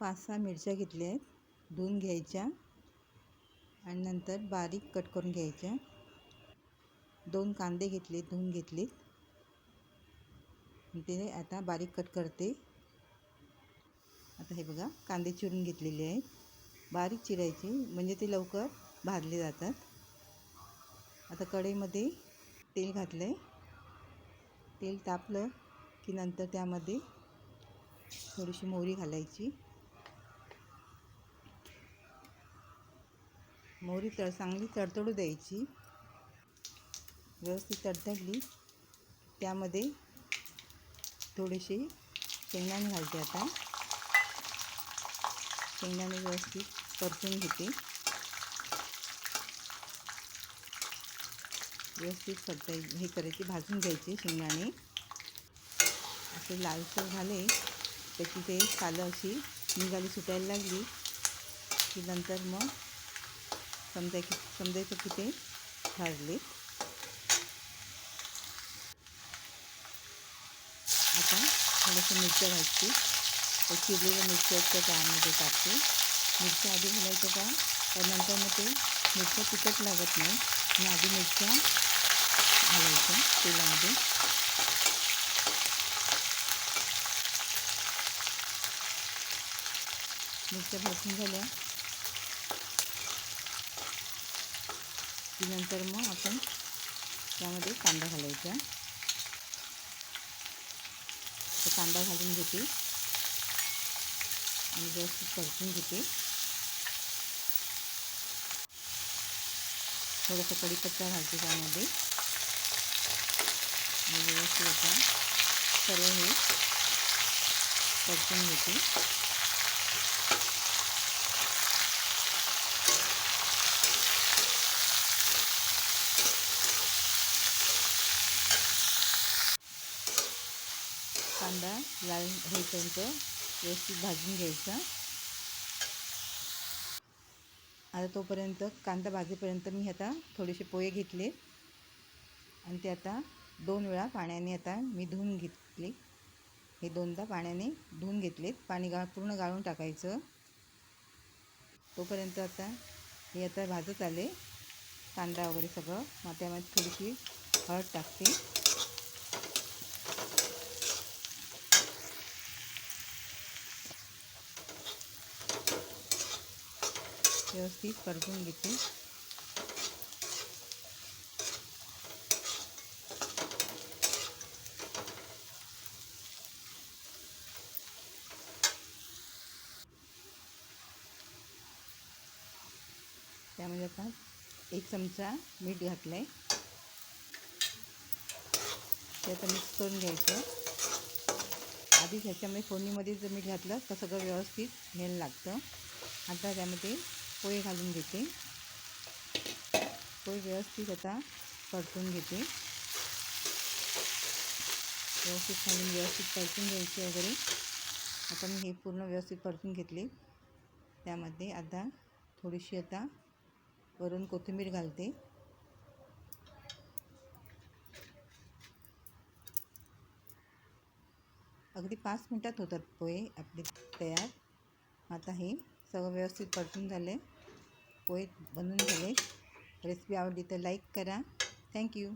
पाच सहा मिरच्या घेतल्या आहेत. धुवून घ्यायच्या. आणि नंतर बारीक कट करून घ्यायच्या. दोन कांदे घेतले धुवून घेतले ते आता बारीक कट करते. आता हे बघा कांदे चिरून घेतलेले आहेत. बारीक चिरायचे म्हणजे ते लवकर भाजले जातात. आता कढईमध्ये तेल घातलं आहे तेल तापलं की नंतर त्यामध्ये थोडीशी मोहरी घालायची. मोहरी तळ चांगली तडतडू द्यायची. व्यवस्थित तडतडली. त्यामध्ये थोडेसे शेंगदाणे घालते आता. शेंगदाणे व्यवस्थित परतून घेते. व्यवस्थित परताय हे करायचे भाजून घ्यायचे शेंगदाणे. असे लालसर झाले त्याची ते सालं अशी निघाली सुटायला लागली की नंतर मग समजाय की समजायचं की ते भाजले आता थोडंसं मिरच्या घालते तर चिरलेल्या मिरच्या त्या टाकते मिरच्या आधी घालायचं का तर नंतर मग ते मिरच्या तिखट लागत नाही। आधी मिरच्या घालायच्या तेलामध्ये मिरच्या भाजून झाल्या की नंतर मग आपण त्यामध्ये कांदा घालायचा. तर कांदा घालून घेते. आणि व्यवस्थित परतून घेते. थोडंसं कढीपत्ता घालते त्यामध्ये. आणि व्यवस्थित आता सर्व हे परतून घेते. कांदा लाल होईपर्यंत व्यवस्थित भाजून घ्यायचा. आता तोपर्यंत कांदा भाजेपर्यंत मी आता थोडेसे पोहे घेतले. आणि ते आता दोन वेळा पाण्याने आता मी धुवून घेतले. हे दोनदा पाण्याने धुवून घेतलेत. पाणी गा पूर्ण गाळून टाकायचं. तोपर्यंत आता हे आता भाजत आले. कांदा वगैरे सगळं. मग त्यामध्ये थोडीशी हळद टाकते. व्यवस्थित परतून घेते. त्यामध्ये आता एक चमचा मीठ घातलं आहे ते आता मिक्स करून घ्यायचं. आधी ह्याच्यामध्ये फोडणीमध्ये जर मीठ घातलं तर सगळं व्यवस्थित घ्यायला लागतं. आता त्यामध्ये पोहे घालून घेते. पोहे व्यवस्थित आता परतून घेते. व्यवस्थित खालून व्यवस्थित परतून घ्यायचे वगैरे. आता मी हे पूर्ण व्यवस्थित परतून घेतले. त्यामध्ये आता थोडीशी आता वरून कोथिंबीर घालते. अगदी पाच मिनटात होतात पोहे आपले तयार. आता हे सगळं व्यवस्थित परतून झाले. पोहे बनवून झाले. रेसिपी आवडली तर लाईक करा. थँक्यू